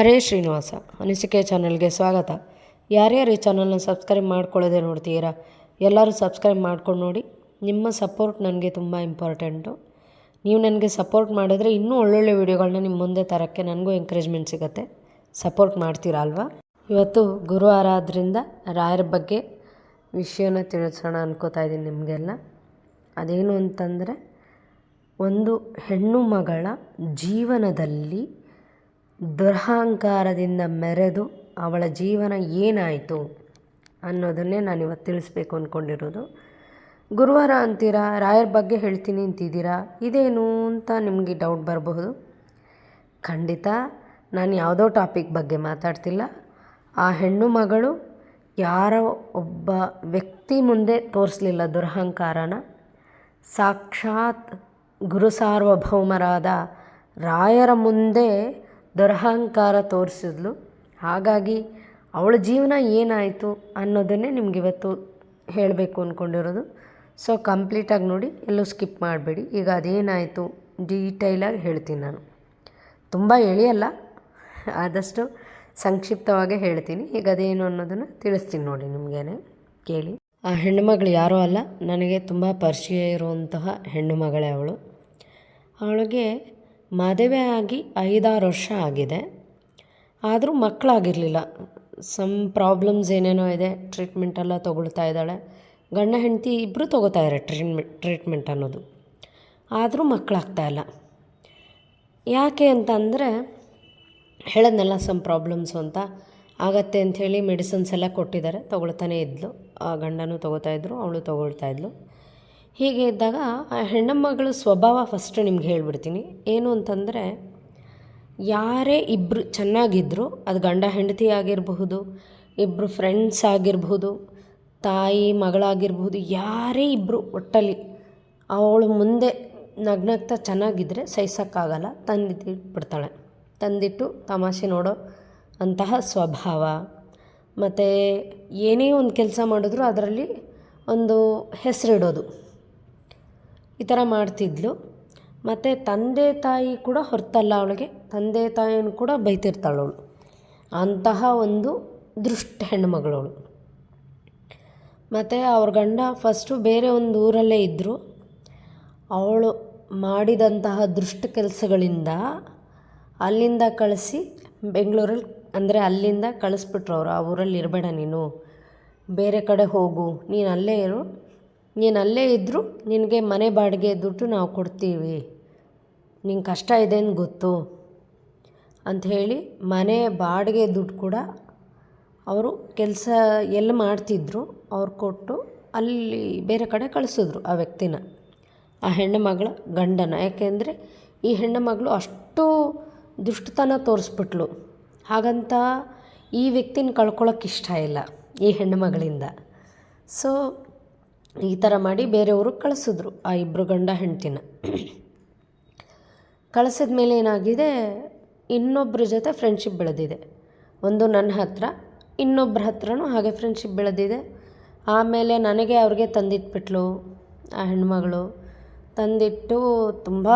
ಹರೇ ಶ್ರೀನಿವಾಸ, ಅನಿಸಿಕೆ ಚಾನಲ್ಗೆ ಸ್ವಾಗತ. ಯಾರ್ಯಾರು ಈ ಚಾನಲ್ನ ಸಬ್ಸ್ಕ್ರೈಬ್ ಮಾಡ್ಕೊಳ್ಳೋದೆ ನೋಡ್ತೀರಾ, ಎಲ್ಲರೂ ಸಬ್ಸ್ಕ್ರೈಬ್ ಮಾಡ್ಕೊಂಡು ನೋಡಿ. ನಿಮ್ಮ ಸಪೋರ್ಟ್ ನನಗೆ ತುಂಬ ಇಂಪಾರ್ಟೆಂಟು. ನೀವು ನನಗೆ ಸಪೋರ್ಟ್ ಮಾಡಿದ್ರೆ ಇನ್ನೂ ಒಳ್ಳೊಳ್ಳೆ ವೀಡಿಯೋಗಳನ್ನ ನಿಮ್ಮ ಮುಂದೆ ತರೋಕ್ಕೆ ನನಗೂ ಎಂಕರೇಜ್ಮೆಂಟ್ ಸಿಗುತ್ತೆ. ಸಪೋರ್ಟ್ ಮಾಡ್ತೀರಾ ಅಲ್ವಾ? ಇವತ್ತು ಗುರುವಾರ ಆದ್ದರಿಂದ ರಾಯರ ಬಗ್ಗೆ ವಿಷಯನ ತಿಳಿಸೋಣ ಅನ್ಕೋತಾ ಇದ್ದೀನಿ ನಿಮಗೆಲ್ಲ. ಅದೇನು ಅಂತಂದರೆ, ಒಂದು ಹೆಣ್ಣು ಮಗಳ ಜೀವನದಲ್ಲಿ ದುರಹಂಕಾರದಿಂದ ಮೆರೆದು ಅವಳ ಜೀವನ ಏನಾಯಿತು ಅನ್ನೋದನ್ನೇ ನಾನು ಇವತ್ತು ತಿಳಿಸ್ಬೇಕು ಅಂದ್ಕೊಂಡಿರೋದು. ಗುರುವಾರ ಅಂತೀರಾ, ರಾಯರ ಬಗ್ಗೆ ಹೇಳ್ತೀನಿ ಅಂತಿದ್ದೀರಾ? ಇದೇನು ಅಂತ ನಿಮಗೆ ಡೌಟ್ ಬರಬಹುದು? ಖಂಡಿತ, ನಾನು ಯಾವುದೋ ಟಾಪಿಕ್ ಬಗ್ಗೆ ಮಾತಾಡ್ತಿಲ್ಲ. ಆ ಹೆಣ್ಣು ಮಗಳು ಯಾರೋ ಒಬ್ಬ ವ್ಯಕ್ತಿ ಮುಂದೆ ತೋರಿಸಲಿಲ್ಲ ದುರಹಂಕಾರನ. ಸಾಕ್ಷಾತ್ ಗುರು ಸಾರ್ವಭೌಮರಾದ ರಾಯರ ಮುಂದೆ ದುರಹಂಕಾರ ತೋರಿಸಿದ್ಲು. ಹಾಗಾಗಿ ಅವಳ ಜೀವನ ಏನಾಯಿತು ಅನ್ನೋದನ್ನೇ ನಿಮಗಿವತ್ತು ಹೇಳಬೇಕು ಅಂದ್ಕೊಂಡಿರೋದು ಸೊ ಕಂಪ್ಲೀಟಾಗಿ ನೋಡಿ, ಎಲ್ಲೂ ಸ್ಕಿಪ್ ಮಾಡಬೇಡಿ. ಈಗ ಅದೇನಾಯಿತು ಡೀಟೈಲಾಗಿ ಹೇಳ್ತೀನಿ ನಾನು. ತುಂಬ ಎಳೆಯಲ್ಲ ಆದಷ್ಟು ಸಂಕ್ಷಿಪ್ತವಾಗಿ ಹೇಳ್ತೀನಿ. ಈಗ ಅದೇನು ಅನ್ನೋದನ್ನು ತಿಳಿಸ್ತೀನಿ ನೋಡಿ ನಿಮಗೇನೆ, ಕೇಳಿ. ಆ ಹೆಣ್ಣುಮಗಳು ಯಾರೂ ಅಲ್ಲ, ನನಗೆ ತುಂಬ ಪರಿಚಯ ಇರುವಂತಹ ಹೆಣ್ಣುಮಗಳೇ ಅವಳು. ಅವಳಿಗೆ ಮದುವೆ ಆಗಿ ಐದಾರು ವರ್ಷ ಆಗಿದೆ. ಆದರೂ ಮಕ್ಕಳಾಗಿರಲಿಲ್ಲ. ಸಮ್ ಪ್ರಾಬ್ಲಮ್ಸ್ ಏನೇನೋ ಇದೆ ಟ್ರೀಟ್ಮೆಂಟ್ ಎಲ್ಲ ತೊಗೊಳ್ತಾ ಇದ್ದಾಳೆ. ಗಂಡ, ಹೆಂಡತಿ ಇಬ್ಬರು ತೊಗೋತಾ ಇದ್ದಾರೆ ಟ್ರೀಟ್ಮೆಂಟ್ ಟ್ರೀಟ್ಮೆಂಟ್ ಅನ್ನೋದು. ಆದರೂ ಮಕ್ಕಳಾಗ್ತಾ ಇಲ್ಲ. ಯಾಕೆ ಅಂತಂದರೆ ಹೇಳದ್ನಲ್ಲ ಸಮ್ ಪ್ರಾಬ್ಲಮ್ಸು ಅಂತ. ಆಗತ್ತೆ ಅಂಥೇಳಿ ಮೆಡಿಸಿನ್ಸ್ ಎಲ್ಲ ಕೊಟ್ಟಿದ್ದಾರೆ. ತೊಗೊಳ್ತಾನೆ ಇದ್ಲು. ಆ ಗಂಡನೂ ತೊಗೋತಾ ಇದ್ದರು ಅವಳು ತೊಗೊಳ್ತಾ ಇದ್ಲು. ಹೀಗೆ ಇದ್ದಾಗ ಆ ಹೆಣ್ಣಮ್ಮಗಳ ಸ್ವಭಾವ ಫಸ್ಟು ನಿಮ್ಗೆ ಹೇಳ್ಬಿಡ್ತೀನಿ. ಏನು ಅಂತಂದರೆ, ಯಾರೇ ಇಬ್ಬರು ಚೆನ್ನಾಗಿದ್ದರು ಅದು ಗಂಡ ಹೆಂಡತಿ ಆಗಿರಬಹುದು ಇಬ್ಬರು ಫ್ರೆಂಡ್ಸ್ ಆಗಿರಬಹುದು, ತಾಯಿ ಮಗಳಾಗಿರ್ಬೋದು ಯಾರೇ ಇಬ್ಬರು ಒಟ್ಟಲ್ಲಿ ಅವಳು ಮುಂದೆ ನಗ್ನಗ್ತಾ ಚೆನ್ನಾಗಿದ್ದರೆ ಸಹಿಸೋಕ್ಕಾಗಲ್ಲ ತಂದಿಟ್ಬಿಡ್ತಾಳೆ ತಂದಿಟ್ಟು ತಮಾಷೆ ನೋಡೋ ಅಂತಹ ಸ್ವಭಾವ. ಮತ್ತು ಏನೇ ಒಂದು ಕೆಲಸ ಮಾಡಿದ್ರು ಅದರಲ್ಲಿ ಒಂದು ಹೆಸರಿಡೋದು. ಈ ಥರ ಮಾಡ್ತಿದ್ಲು. ಮತ್ತು ತಂದೆ ತಾಯಿ ಕೂಡ ಹೊರ್ತಲ್ಲ ಅವಳಿಗೆ. ತಂದೆ ತಾಯಿಯನ್ನು ಕೂಡ ಬೈತಿರ್ತಾಳು ಅವಳು. ಅಂತಹ ಒಂದು ದೃಷ್ಟ ಹೆಣ್ಣುಮಗಳವಳು ಮತ್ತು ಅವ್ರ ಗಂಡ ಫಸ್ಟು ಬೇರೆ ಒಂದು ಊರಲ್ಲೇ ಇದ್ದರು ಅವಳು ಮಾಡಿದಂತಹ ದುಷ್ಟ ಕೆಲಸಗಳಿಂದ ಅಲ್ಲಿಂದ ಕಳಿಸಿ ಬೆಂಗಳೂರಲ್ಲಿ, ಅಂದರೆ ಅಲ್ಲಿಂದ ಕಳಿಸ್ಬಿಟ್ರು ಅವರು. ಆ ಊರಲ್ಲಿ ಇರಬೇಡ ನೀನು. ಬೇರೆ ಕಡೆ ಹೋಗು. ನೀನು ಅಲ್ಲೇ ಇರು. ನೀನು ಅಲ್ಲೇ ಇದ್ದರೂ ನಿನಗೆ ಮನೆ ಬಾಡಿಗೆ ದುಡ್ಡು ನಾವು ಕೊಡ್ತೀವಿ. ನಿಂಗೆ ಕಷ್ಟ ಇದೆ ಅಂತ ಗೊತ್ತು ಅಂಥೇಳಿ ಮನೆ ಬಾಡಿಗೆ ದುಡ್ಡು ಕೂಡ ಅವರು ಕೆಲಸ ಎಲ್ಲಿ ಮಾಡ್ತಿದ್ರು ಅವ್ರು ಕೊಟ್ಟು ಅಲ್ಲಿ ಬೇರೆ ಕಡೆ ಕಳಿಸಿದ್ರು ಆ ವ್ಯಕ್ತಿನ, ಆ ಹೆಣ್ಣು ಮಗಳ ಗಂಡನ. ಯಾಕೆಂದರೆ ಈ ಹೆಣ್ಣು ಮಗಳು ಅಷ್ಟು ದುಷ್ಟತನ ತೋರಿಸ್ಬಿಟ್ಲು. ಹಾಗಂತ ಈ ವ್ಯಕ್ತಿನ ಕಳ್ಕೊಳ್ಳೋಕೆ ಇಷ್ಟ ಇಲ್ಲ ಈ ಹೆಣ್ಣು ಮಗಳಿಂದ. ಸೊ ಈ ಥರ ಮಾಡಿ ಬೇರೆಯವರು ಕಳಿಸಿದ್ರು, ಆ ಇಬ್ಬರು ಗಂಡ ಹೆಂಡ್ತಿನ. ಕಳಿಸಿದ ಮೇಲೆ ಏನಾಗಿದೆ ಇನ್ನೊಬ್ಬರ ಜೊತೆ ಫ್ರೆಂಡ್ಶಿಪ್ ಬೆಳೆದಿದೆ. ಒಂದು ನನ್ನ ಹತ್ರ ಇನ್ನೊಬ್ಬರ ಹತ್ರನೂ ಹಾಗೆ ಫ್ರೆಂಡ್ಶಿಪ್ ಬೆಳೆದಿದೆ. ಆಮೇಲೆ ನನಗೆ ಅವ್ರಿಗೆ ತಂದಿಟ್ಬಿಟ್ಲು, ಆ ಹೆಣ್ಮಗಳು. ತಂದಿಟ್ಟು ತುಂಬ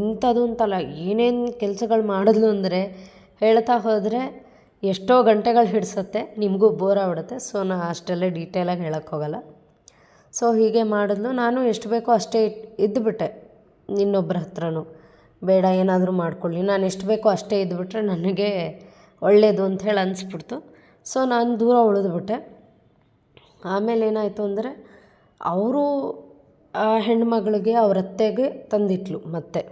ಇಂಥದ್ದು ಅಂತಲ್ಲ, ಏನೇನು ಕೆಲಸಗಳು ಮಾಡಿದ್ಲು ಅಂದರೆ ಹೇಳ್ತಾ ಹೋದರೆ, ಎಷ್ಟೋ ಗಂಟೆಗಳು ಹಿಡಿಸತ್ತೆ, ನಿಮಗೂ ಬೋರ್ ಆಗ್ಬಿಡುತ್ತೆ. ಸೊ ನಾನು ಅಷ್ಟೆಲ್ಲ ಡೀಟೇಲಾಗಿ ಹೇಳೋಕ್ಕೆ ಹೋಗಲ್ಲ. ಸೊ ಹೀಗೆ ಮಾಡಿದ್ಲು. ನಾನು ಎಷ್ಟು ಬೇಕೋ ಅಷ್ಟೇ ಇಟ್ ಇದ್ದುಬಿಟ್ಟೆ ಇನ್ನೊಬ್ಬರ ಹತ್ರನೂ. ಬೇಡ, ಏನಾದರೂ ಮಾಡ್ಕೊಳ್ಳಿ. ನಾನು ಎಷ್ಟು ಬೇಕೋ ಅಷ್ಟೇ ಇದ್ದುಬಿಟ್ರೆ ನನಗೆ ಒಳ್ಳೆಯದು ಅಂಥೇಳಿ ಅನಿಸ್ಬಿಡ್ತು. ಸೊ ನಾನು ದೂರ ಉಳಿದ್ಬಿಟ್ಟೆ. ಆಮೇಲೆ ಏನಾಯಿತು ಅಂದರೆ, ಅವರು ಆ ಹೆಣ್ಮಗಳಿಗೆ ಅವ್ರ ಅತ್ತೆಗೆ ತಂದಿಟ್ಲು ಮತ್ತೆ.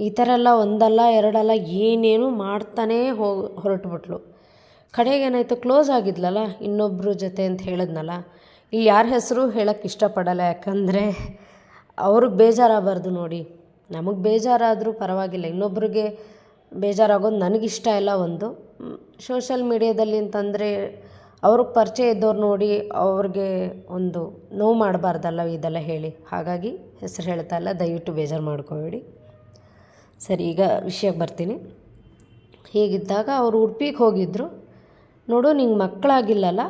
ಈ ಥರ ಎಲ್ಲ ಒಂದಲ್ಲ, ಎರಡಲ್ಲ, ಏನೇನು ಮಾಡ್ತಾನೇ ಹೋಗಿ ಹೊರಟುಬಿಟ್ಲು. ಕಡೆಗೆ ಏನಾಯಿತು, ಕ್ಲೋಸ್ ಆಗಿದ್ಲಲ್ಲ ಇನ್ನೊಬ್ಬರ ಜೊತೆ ಅಂತ ಹೇಳಿದ್ನಲ್ಲ ಇಲ್ಲಿ ಯಾರ ಹೆಸರು ಹೇಳೋಕ್ಕೆ ಇಷ್ಟಪಡಲ್ಲ, ಯಾಕಂದರೆ ಅವ್ರಿಗೆ ಬೇಜಾರಾಗಬಾರ್ದು ನೋಡಿ. ನಮಗೆ ಬೇಜಾರಾದರೂ ಪರವಾಗಿಲ್ಲ. ಇನ್ನೊಬ್ರಿಗೆ ಬೇಜಾರಾಗೋದು ನನಗಿಷ್ಟ ಇಲ್ಲ ಒಂದು. ಸೋಷಲ್ ಮೀಡಿಯಾದಲ್ಲಿ ಅಂತಂದರೆ ಅವ್ರಿಗೆ ಪರಿಚಯ ಇದ್ದವ್ರು ನೋಡಿ ಅವ್ರಿಗೆ ಒಂದು ನೋವು ಮಾಡಬಾರ್ದಲ್ಲ ಇದೆಲ್ಲ ಹೇಳಿ. ಹಾಗಾಗಿ ಹೆಸರು ಹೇಳ್ತಾ ಇಲ್ಲ, ದಯವಿಟ್ಟು ಬೇಜಾರು ಮಾಡ್ಕೋಬೇಡಿ. ಸರಿ, ಈಗ ವಿಷಯಕ್ಕೆ ಬರ್ತೀನಿ. ಹೀಗಿದ್ದಾಗ ಅವರು ಉಡುಪಿಗೆ ಹೋಗಿದ್ದರು ನೋಡು, ನಿಂಗೆ ಮಕ್ಕಳಾಗಿಲ್ಲಲ್ಲ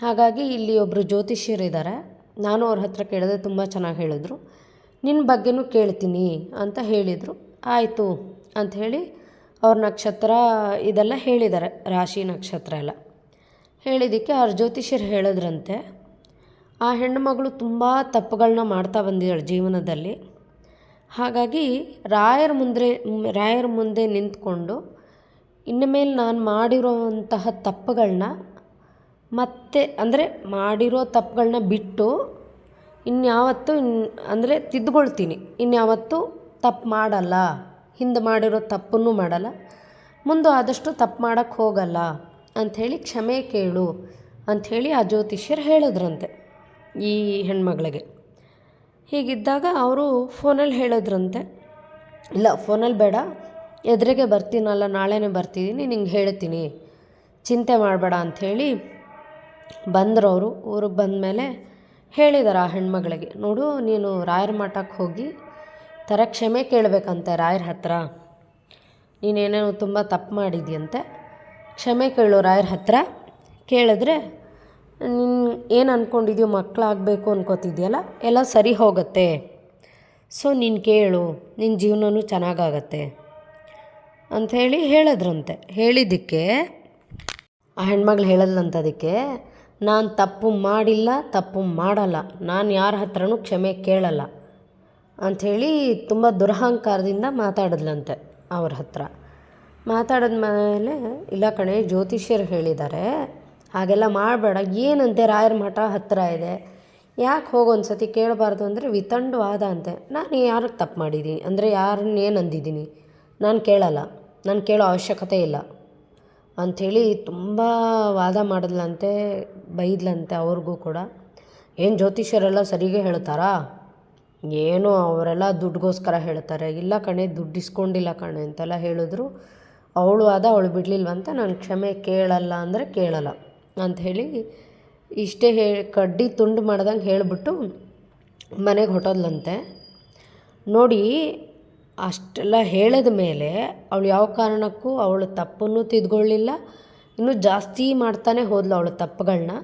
ಹಾಗಾಗಿ ಇಲ್ಲಿ ಒಬ್ಬರು ಜ್ಯೋತಿಷ್ಯರಿದ್ದಾರೆ ನಾನು ಅವ್ರ ಹತ್ರ ಕೇಳಿದೆ ತುಂಬ ಚೆನ್ನಾಗಿ ಹೇಳಿದ್ರು. ನಿನ್ನ ಬಗ್ಗೆನೂ ಕೇಳ್ತೀನಿ ಅಂತ ಹೇಳಿದರು. ಆಯಿತು ಅಂಥೇಳಿ ಅವ್ರ ನಕ್ಷತ್ರ ಇದೆಲ್ಲ ಹೇಳಿದ್ದಾರೆ ರಾಶಿ ನಕ್ಷತ್ರ ಎಲ್ಲ. ಹೇಳಿದ್ದಕ್ಕೆ ಅವ್ರ ಜ್ಯೋತಿಷ್ಯರು ಹೇಳಿದ್ರಂತೆ, ಆ ಹೆಣ್ಣುಮಗಳು ತುಂಬ ತಪ್ಪುಗಳನ್ನ ಮಾಡ್ತಾ ಬಂದಿದ್ದಾಳೆ ಜೀವನದಲ್ಲಿ. ಹಾಗಾಗಿ ರಾಯರ ಮುಂದೆ ರಾಯರ ಮುಂದೆ ನಿಂತ್ಕೊಂಡು ಇನ್ನು ಮೇಲೆ ನಾನು ಮಾಡಿರುವಂತಹ ತಪ್ಪುಗಳನ್ನ ಮತ್ತೆ ಅಂದರೆ ಮಾಡಿರೋ ತಪ್ಪುಗಳನ್ನ ಬಿಟ್ಟು ಇನ್ಯಾವತ್ತೂ ಇನ್ ಅಂದರೆ ತಿದ್ದುಕೊಳ್ತೀನಿ. ಇನ್ಯಾವತ್ತೂ ತಪ್ಪು ಮಾಡಲ್ಲ. ಹಿಂದೆ ಮಾಡಿರೋ ತಪ್ಪನ್ನು ಮಾಡಲ್ಲ. ಮುಂದೆ ಆದಷ್ಟು ತಪ್ಪು ಮಾಡೋಕ್ಕೆ ಹೋಗಲ್ಲ ಅಂಥೇಳಿ ಕ್ಷಮೆ ಕೇಳು ಅಂಥೇಳಿ ಆ ಜ್ಯೋತಿಷ್ಯರು ಹೇಳಿದ್ರಂತೆ ಈ ಹೆಣ್ಮಗಳಿಗೆ. ಹೀಗಿದ್ದಾಗ ಅವರು ಫೋನಲ್ಲಿ ಹೇಳಿದ್ರಂತೆ, ಇಲ್ಲ, ಫೋನಲ್ಲಿ ಬೇಡ. ಎದುರಿಗೆ ಬರ್ತೀನಲ್ಲ, ನಾಳೆನೇ ಬರ್ತಿದ್ದೀನಿ, ನಿಂಗೆ ಹೇಳ್ತೀನಿ. ಚಿಂತೆ ಮಾಡಬೇಡ ಅಂಥೇಳಿ ಬಂದರು ಅವರು ಊರಿಗೆ ಬಂದಮೇಲೆ ಹೇಳಿದ್ದಾರೆ ಆ ಹೆಣ್ಮಗಳಿಗೆ, ನೋಡು, ನೀನು ರಾಯರ ಮಠಕ್ಕೆ ಹೋಗಿ ಥರ ಕ್ಷಮೆ ಕೇಳಬೇಕಂತೆ ರಾಯರ ಹತ್ರ. ನೀನೇನೇನೋ ತುಂಬ ತಪ್ಪು ಮಾಡಿದ್ಯಂತೆ ಕ್ಷಮೆ ಕೇಳು ರಾಯರ ಹತ್ರ. ಕೇಳಿದ್ರೆ, ನೀನು ಏನು ಅಂದ್ಕೊಂಡಿದ್ಯೋ ಮಕ್ಕಳಾಗಬೇಕು ಅನ್ಕೋತಿದ್ಯಲ್ಲ, ಎಲ್ಲ ಸರಿ ಹೋಗುತ್ತೆ. ಸೊ, ನೀನು ಕೇಳು ನಿನ್ನ ಜೀವನನೂ ಚೆನ್ನಾಗಾಗತ್ತೆ. ಅಂಥೇಳಿ ಹೇಳಿದ್ರಂತೆ. ಹೇಳಿದ್ದಕ್ಕೆ, ಆ ಹೆಣ್ಮಗಳು ಹೇಳದ್ಲಂತ ಅದಕ್ಕೆ ನಾನು ತಪ್ಪು ಮಾಡಿಲ್ಲ, ತಪ್ಪು ಮಾಡಲ್ಲ. ನಾನು ಯಾರ ಹತ್ರನೂ ಕ್ಷಮೆ ಕೇಳಲ್ಲ. ಅಂಥೇಳಿ ತುಂಬ ದುರಹಂಕಾರದಿಂದ ಮಾತಾಡಿದ್ಲಂತೆ ಅವ್ರ ಹತ್ರ. ಮಾತಾಡಿದ ಮೇಲೆ, ಇಲ್ಲ ಕಣೆ, ಜ್ಯೋತಿಷ್ಯರು ಹೇಳಿದ್ದಾರೆ ಹಾಗೆಲ್ಲ ಮಾಡಬೇಡ, ಏನಂತೆ ರಾಯರ ಮಠ ಹತ್ತಿರ ಇದೆ? ಯಾಕೆ ಹೋಗೋ ಒಂದು ಸತಿ ಕೇಳಬಾರ್ದು ಅಂದರೆ ವಿತಂಡವಾದ ಅಂತೆ. ನಾನು ಯಾರಿಗೆ ತಪ್ಪು ಮಾಡಿದ್ದೀನಿ ಅಂದರೆ ಯಾರನ್ನ ಏನು ಅಂದಿದ್ದೀನಿ ನಾನು ಕೇಳಲ್ಲ. ನಾನು ಕೇಳೋ ಅವಶ್ಯಕತೆ ಇಲ್ಲ. ಅಂಥೇಳಿ ತುಂಬ ವಾದ ಮಾಡಿದ್ಲಂತೆ ಬೈದ್ಲಂತೆ ಅವ್ರಿಗೂ ಕೂಡ. ಏನು ಜ್ಯೋತಿಷ್ಯರೆಲ್ಲ ಸರಿಗೆ ಹೇಳ್ತಾರಾ? ಏನು ಅವರೆಲ್ಲ ದುಡ್ಡಿಗೋಸ್ಕರ ಹೇಳ್ತಾರೆ. ಇಲ್ಲ ಕಣೆ ದುಡ್ಡು ಇಸ್ಕೊಂಡಿಲ್ಲ ಕಣೆ ಅಂತೆಲ್ಲ ಹೇಳಿದ್ರು. ಅವಳು ಆದ ಅವಳು ಬಿಡಲಿಲ್ವಂತ ನಾನು ಕ್ಷಮೆ ಕೇಳಲ್ಲ ಅಂದರೆ ಕೇಳಲ್ಲ ಅಂತ ಹೇಳಿ ಇಷ್ಟೇ ಹೇಳಿ ಕಡ್ಡಿ ತುಂಡು ಮಾಡ್ದಂಗೆ ಹೇಳಿಬಿಟ್ಟು ಮನೆಗೆ ಹೊಟ್ಟೋದ್ಲಂತೆ ನೋಡಿ, ಅಷ್ಟೆಲ್ಲ ಹೇಳಿದ ಮೇಲೆ ಅವಳು ಯಾವ ಕಾರಣಕ್ಕೂ ಅವಳು ತಪ್ಪನ್ನು ತಿದ್ಕೊಳ್ಳಿಲ್ಲ ಇನ್ನೂ ಜಾಸ್ತಿ ಮಾಡ್ತಾನೆ ಹೋದ್ಲು ಅವಳು ತಪ್ಪುಗಳನ್ನ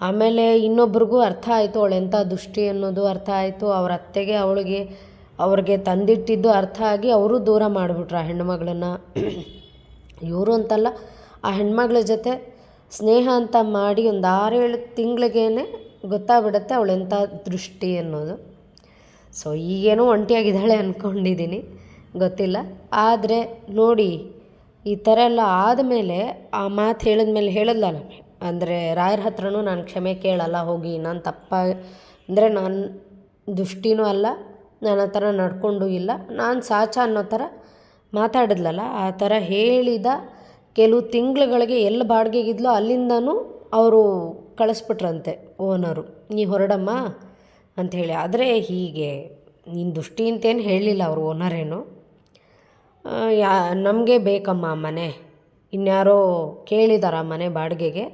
ಆಮೇಲೆ ಇನ್ನೊಬ್ರಿಗೂ ಅರ್ಥ ಆಯಿತು ಅವಳು ಎಂಥ ದುಷ್ಟಿ ಅನ್ನೋದು ಅರ್ಥ ಆಯಿತು. ಅವ್ರ ಅತ್ತೆಗೆ ಅವಳಿಗೆ, ಅವ್ರಿಗೆ ತಂದಿಟ್ಟಿದ್ದು ಅರ್ಥ ಆಗಿ ಅವರು ದೂರ ಮಾಡಿಬಿಟ್ರು ಆ ಹೆಣ್ಮಗಳನ್ನ ಇವರು ಅಂತಲ್ಲ, ಆ ಹೆಣ್ಮಗಳ ಜೊತೆ ಸ್ನೇಹ ಅಂತ ಮಾಡಿ ಒಂದು ಆರೇಳು ತಿಂಗಳಿಗೇ ಗೊತ್ತಾಗ್ಬಿಡುತ್ತೆ ಅವಳು ಎಂಥ ದೃಷ್ಟಿ ಅನ್ನೋದು. ಸೊ ಈಗೇನೋ ಒಂಟಿಯಾಗಿದ್ದಾಳೆ ಅಂದ್ಕೊಂಡಿದ್ದೀನಿ ಗೊತ್ತಿಲ್ಲ. ಆದರೆ ನೋಡಿ ಈ ಥರ ಎಲ್ಲ ಆದಮೇಲೆ ಆ ಮಾತು ಹೇಳಿದ್ಮೇಲೆ ಹೇಳಿದ್ಲ ನಮಗೆ. ಅಂದರೆ ರಾಯರ ಹತ್ರನೂ ನಾನು ಕ್ಷಮೆ ಕೇಳಲ್ಲ, ಹೋಗಿ, ನಾನು ತಪ್ಪ ಅಂದರೆ ನಾನು ದುಷ್ಟಿನೂ ಅಲ್ಲ ನಾನು ಆ ಥರ ನಡ್ಕೊಂಡು ಇಲ್ಲ. ನಾನು ಸಾಚ ಅನ್ನೋ ಥರ ಮಾತಾಡಿದ್ಲಲ್ಲ, ಆ ಥರ ಹೇಳಿದ ಕೆಲವು ತಿಂಗಳುಗಳಿಗೆ ಎಲ್ಲಿ ಬಾಡಿಗೆಗಿದ್ಲೋ ಅಲ್ಲಿಂದನೂ ಅವರು ಕಳಿಸ್ಬಿಟ್ರಂತೆ ಓನರು. ನೀ ಹೊರಡಮ್ಮ ಅಂಥೇಳಿ ಆದರೆ ಹೀಗೆ, ನೀನು ದುಷ್ಟಿ ಅಂತೇನು ಹೇಳಲಿಲ್ಲ ಅವರು ಓನರೇನು. ಯಾ, ನಮಗೆ ಬೇಕಮ್ಮ ಮನೆ. ಇನ್ಯಾರೋ ಕೇಳಿದಾರ ಮನೆ ಬಾಡಿಗೆಗೆ.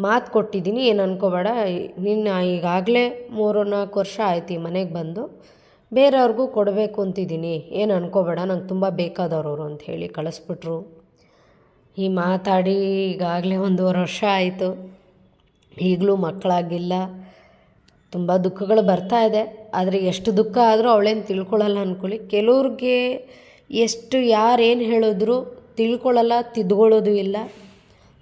ಮಾತು ಕೊಟ್ಟಿದ್ದೀನಿ, ಏನು ಅನ್ಕೋಬೇಡ. ನಿನ್ನ ಈಗಾಗಲೇ ಮೂರು ನಾಲ್ಕು ವರ್ಷ ಆಯ್ತು ಈ ಮನೆಗೆ ಬಂದು. ಬೇರೆಯವ್ರಿಗೂ ಕೊಡಬೇಕು ಅಂತಿದ್ದೀನಿ. ಏನು ಅನ್ಕೋಬೇಡ, ನಂಗೆ ತುಂಬ ಬೇಕಾದವರು ಅಂತ ಹೇಳಿ ಕಳಿಸ್ಬಿಟ್ರು. ಈ ಮಾತಾಡಿ ಈಗಾಗಲೇ ಒಂದೂವರೆ ವರ್ಷ ಆಯಿತು. ಈಗಲೂ ಮಕ್ಕಳಾಗಿಲ್ಲ. ತುಂಬ ದುಃಖಗಳು ಬರ್ತಾ ಇದೆ. ಆದರೆ ಎಷ್ಟು ದುಃಖ ಆದರೂ ಅವಳೇನು ತಿಳ್ಕೊಳ್ಳಲ್ಲ ಅಂದ್ಕೊಳ್ಳಿ ಕೆಲವ್ರಿಗೆ ಎಷ್ಟು ಯಾರೇನು ಹೇಳಿದ್ರು ತಿಳ್ಕೊಳ್ಳಲ್ಲ, ತಿದ್ಕೊಳ್ಳೋದು ಇಲ್ಲ.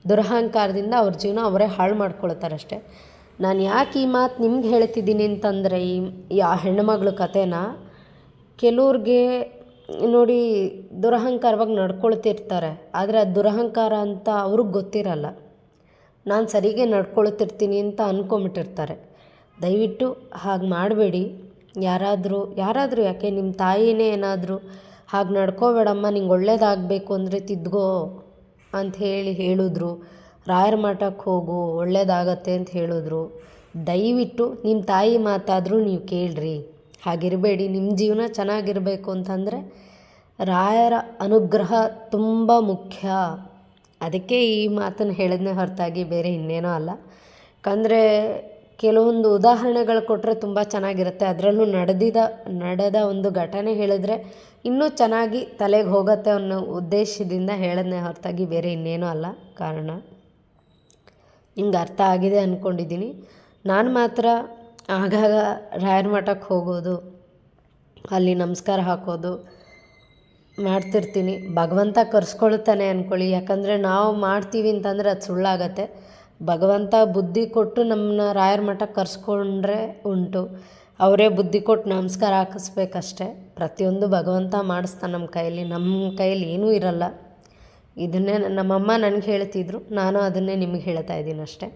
ದುರಹಂಕಾರದಿಂದ ಅವ್ರ ಜೀವನ ಅವರೇ ಹಾಳು ಮಾಡ್ಕೊಳ್ತಾರಷ್ಟೆ. ನಾನು ಯಾಕೆ ಈ ಮಾತು ನಿಮ್ಗೆ ಹೇಳ್ತಿದ್ದೀನಿ ಅಂತಂದರೆ, ಈ ಆ ಹೆಣ್ಣುಮಗಳ ಕಥೆನ ಕೆಲವ್ರಿಗೆ ನೋಡಿ ದುರಹಂಕಾರವಾಗಿ ನಡ್ಕೊಳ್ತಿರ್ತಾರೆ. ಆದರೆ ಅದು ದುರಹಂಕಾರ ಅಂತ ಅವ್ರಿಗೆ ಗೊತ್ತಿರಲ್ಲ. ನಾನು ಸರಿಗೆ ನಡ್ಕೊಳ್ತಿರ್ತೀನಿ ಅಂತ ಅಂದ್ಕೊಂಬಿಟ್ಟಿರ್ತಾರೆ ದಯವಿಟ್ಟು ಹಾಗೆ ಮಾಡಬೇಡಿ. ಯಾರಾದರೂ ಯಾರಾದರೂ ಯಾಕೆ ನಿಮ್ಮ ತಾಯಿನೇ ಏನಾದರೂ ಹಾಗೆ ನಡ್ಕೋಬೇಡಮ್ಮ ನಿಂಗೆ ಒಳ್ಳೇದಾಗಬೇಕು ಅಂದರೆ ತಿದ್ಗೋ ಅಂತ ಹೇಳಿ ಹೇಳಿದ್ರು. ರಾಯರ ಮಠಕ್ಕೆ ಹೋಗು, ಒಳ್ಳೇದಾಗತ್ತೆ ಅಂತ ಹೇಳಿದ್ರು. ದಯವಿಟ್ಟು ನಿಮ್ಮ ತಾಯಿ ಮಾತಾದರೂ ನೀವು ಕೇಳ್ರಿ. ಹಾಗಿರಬೇಡಿ ನಿಮ್ಮ ಜೀವನ ಚೆನ್ನಾಗಿರಬೇಕು ಅಂತಂದರೆ ರಾಯರ ಅನುಗ್ರಹ ತುಂಬ ಮುಖ್ಯ. ಅದಕ್ಕೆ ಈ ಮಾತನ್ನು ಹೇಳಿದ್ನೇ ಹೊರತಾಗಿ ಬೇರೆ ಇನ್ನೇನೋ ಅಲ್ಲ. ಯಾಕಂದರೆ ಕೆಲವೊಂದು ಉದಾಹರಣೆಗಳು ಕೊಟ್ಟರೆ ತುಂಬ ಚೆನ್ನಾಗಿರುತ್ತೆ. ಅದರಲ್ಲೂ ನಡೆದಿದ, ನಡೆದ ಒಂದು ಘಟನೆ ಹೇಳಿದ್ರೆ ಇನ್ನೂ ಚೆನ್ನಾಗಿ ತಲೆಗೆ ಹೋಗುತ್ತೆ ಅನ್ನೋ ಉದ್ದೇಶದಿಂದ ಹೇಳೋದನ್ನೇ ಹೊರತಾಗಿ ಬೇರೆ ಇನ್ನೇನೂ ಅಲ್ಲ. ಕಾರಣ? ನಿಮ್ಗೆ ಅರ್ಥ ಆಗಿದೆ ಅಂದ್ಕೊಂಡಿದ್ದೀನಿ ನಾನು ಮಾತ್ರ ಆಗಾಗ ರಾಯರ ಮಠಕ್ಕೆ ಹೋಗೋದು, ಅಲ್ಲಿ ನಮಸ್ಕಾರ ಹಾಕೋದು ಮಾಡ್ತಿರ್ತೀನಿ. ಭಗವಂತ ಕರ್ಸ್ಕೊಳ್ತಾನೆ ಅಂದ್ಕೊಳ್ಳಿ ಯಾಕಂದರೆ ನಾವು ಮಾಡ್ತೀವಿ ಅಂತಂದರೆ ಅದು ಸುಳ್ಳಾಗತ್ತೆ. ಭಗವಂತ ಬುದ್ಧಿ ಕೊಟ್ಟು ನಮ್ಮನ್ನ ರಾಯರ ಮಠಕ್ಕೆ ಕರ್ಸ್ಕೊಂಡ್ರೆ ಉಂಟು. ಅವರೇ ಬುದ್ಧಿ ಕೊಟ್ಟು ನಮಸ್ಕಾರ ಹಾಕಿಸ್ಬೇಕಷ್ಟೆ. ಪ್ರತಿಯೊಂದು ಭಗವಂತ ಮಾಡಿಸ್ತಾನೆ ನಮ್ಮ ಕೈಯಲ್ಲಿ ನಮ್ಮ ಕೈಯಲ್ಲಿ ಏನೂ ಇರಲ್ಲ. ಇದನ್ನೇ ನಮ್ಮಮ್ಮ ನನಗೆ ಹೇಳ್ತಿದ್ರು. ನಾನು ಅದನ್ನೇ ನಿಮಗೆ ಹೇಳ್ತಾ ಇದ್ದೀನಿ ಅಷ್ಟೇ.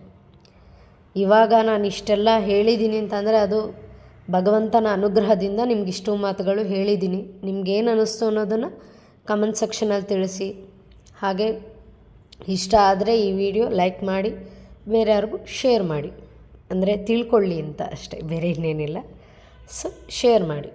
ಇವಾಗ ನಾನು ಇಷ್ಟೆಲ್ಲ ಹೇಳಿದ್ದೀನಿ ಅಂತಂದರೆ ಅದು ಭಗವಂತನ ಅನುಗ್ರಹದಿಂದ ನಿಮ್ಗೆ ಇಷ್ಟು ಮಾತುಗಳು ಹೇಳಿದ್ದೀನಿ. ನಿಮ್ಗೇನು ಅನ್ನಿಸ್ತು ಅನ್ನೋದನ್ನು ಕಮೆಂಟ್ ಸೆಕ್ಷನಲ್ಲಿ ತಿಳಿಸಿ. ಹಾಗೆ ಇಷ್ಟ ಆದರೆ ಈ ವಿಡಿಯೋ ಲೈಕ್ ಮಾಡಿ. ಬೇರೆ ಯಾರಿಗೂ ಶೇರ್ ಮಾಡಿ. ಅಂದರೆ ತಿಳ್ಕೊಳ್ಳಿ ಅಂತ ಅಷ್ಟೇ ಬೇರೆ ಇನ್ನೇನಿಲ್ಲ. ಸೊ ಶೇರ್ ಮಾಡಿ.